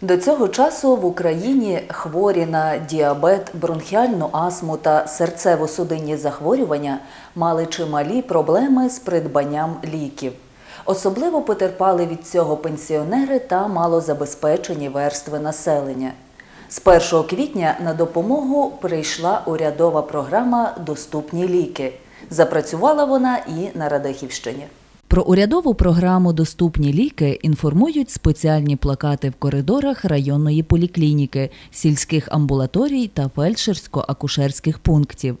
До цього часу в Україні хворі на діабет, бронхіальну астму та серцево-судинні захворювання мали чималі проблеми з придбанням ліків. Особливо потерпали від цього пенсіонери та малозабезпечені верстви населення. З 1 квітня на допомогу прийшла урядова програма Доступні ліки. Запрацювала вона і на Радехівщині. Про урядову програму Доступні ліки інформують спеціальні плакати в коридорах районної поліклініки, сільських амбулаторій та фельдшерсько-акушерських пунктів.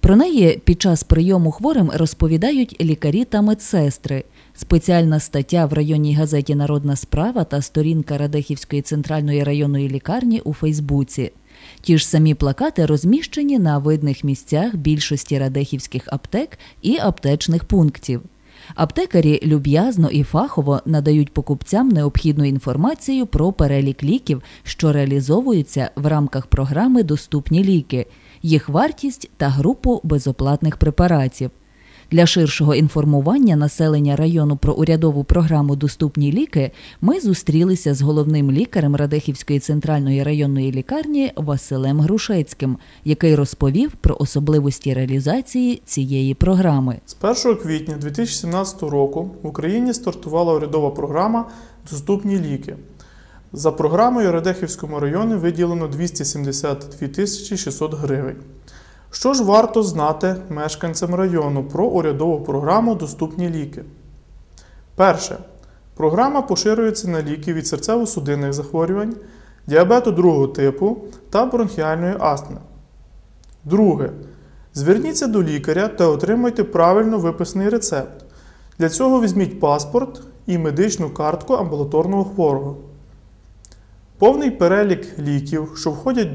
Про неї під час прийому хворим розповідають лікарі та медсестри. Спеціальна стаття в районній газеті Народна справа та сторінка Радехівської центральної районної лікарні у Фейсбуці. Ті ж самі плакати розміщені на видних місцях більшості радехівських аптек і аптечних пунктів. Аптекарі люб'язно і фахово надають покупцям необхідну інформацію про перелік ліків, що реалізовуються в рамках програми Доступні ліки, їх вартість та групу безоплатних препаратів. Для ширшого інформування населення району про урядову програму Доступні ліки ми зустрілися з головним лікарем Радехівської центральної районної лікарні Василем Грушецьким, який розповів про особливості реалізації цієї програми. З 1 квітня 2017 року в Україні стартувала урядова програма Доступні ліки. За програмою Радехівському районі виділено 272 тисячі 600 гривень. Що ж варто знати мешканцям району про урядову програму Доступні ліки? Перше. Програма поширюється на ліки від серцево-судинних захворювань, діабету другого типу та бронхіальної астми. Друге. Зверніться до лікаря та отримайте правильно виписаний рецепт. Для цього візьміть паспорт і медичну картку амбулаторного хворого. Повний перелік ліків, що входять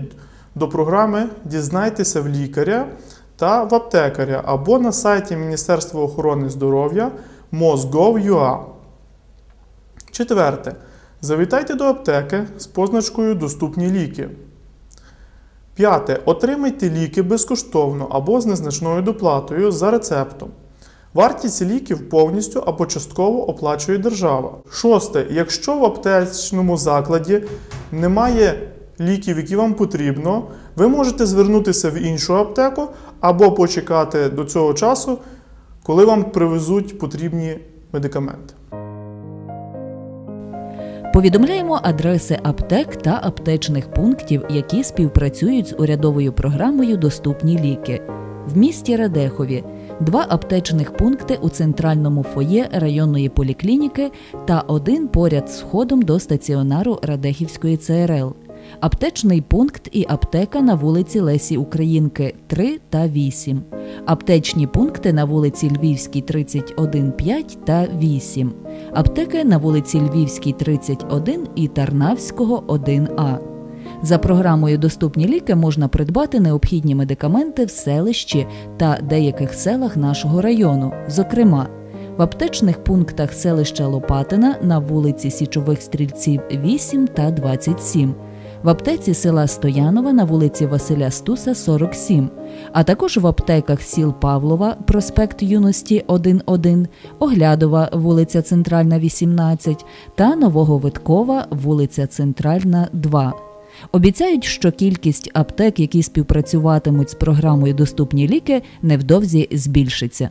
до програми Дізнайтеся в лікаря та в аптекаря або на сайті Міністерства охорони здоров'я mosgov.ua. Четверте. Завітайте до аптеки з позначкою Доступні ліки. П'яте. Отримайте ліки безкоштовно або з незначною доплатою за рецептом. Вартість ліків повністю або частково оплачує держава. Шосте. Якщо в аптечному закладі немає ліків, які вам потрібно, ви можете звернутися в іншу аптеку або почекати до цього часу, коли вам привезуть потрібні медикаменти. Повідомляємо адреси аптек та аптечних пунктів, які співпрацюють з урядовою програмою Доступні ліки. В місті Радехові два аптечних пункти у центральному фоє районної поліклініки та один поряд з входом до стаціонару Радехівської ЦРЛ. Аптечний пункт і аптека на вулиці Лесі Українки 3 та 8. Аптечні пункти на вулиці Львівській 31, 5 та 8. Аптеки на вулиці Львівській 31 і Тарнавського 1А. За програмою Доступні ліки можна придбати необхідні медикаменти в селищі та деяких селах нашого району. Зокрема, в аптечних пунктах селища Лопатина на вулиці Січових Стрільців 8 та 27 в аптеці села Стоянова на вулиці Василя Стуса, 47, а також в аптеках сіл Павлова, проспект Юності 1.1, Оглядова, вулиця Центральна, 18 та Нового Виткова, вулиця Центральна, 2. Обіцяють, що кількість аптек, які співпрацюватимуть з програмою Доступні ліки, невдовзі збільшиться.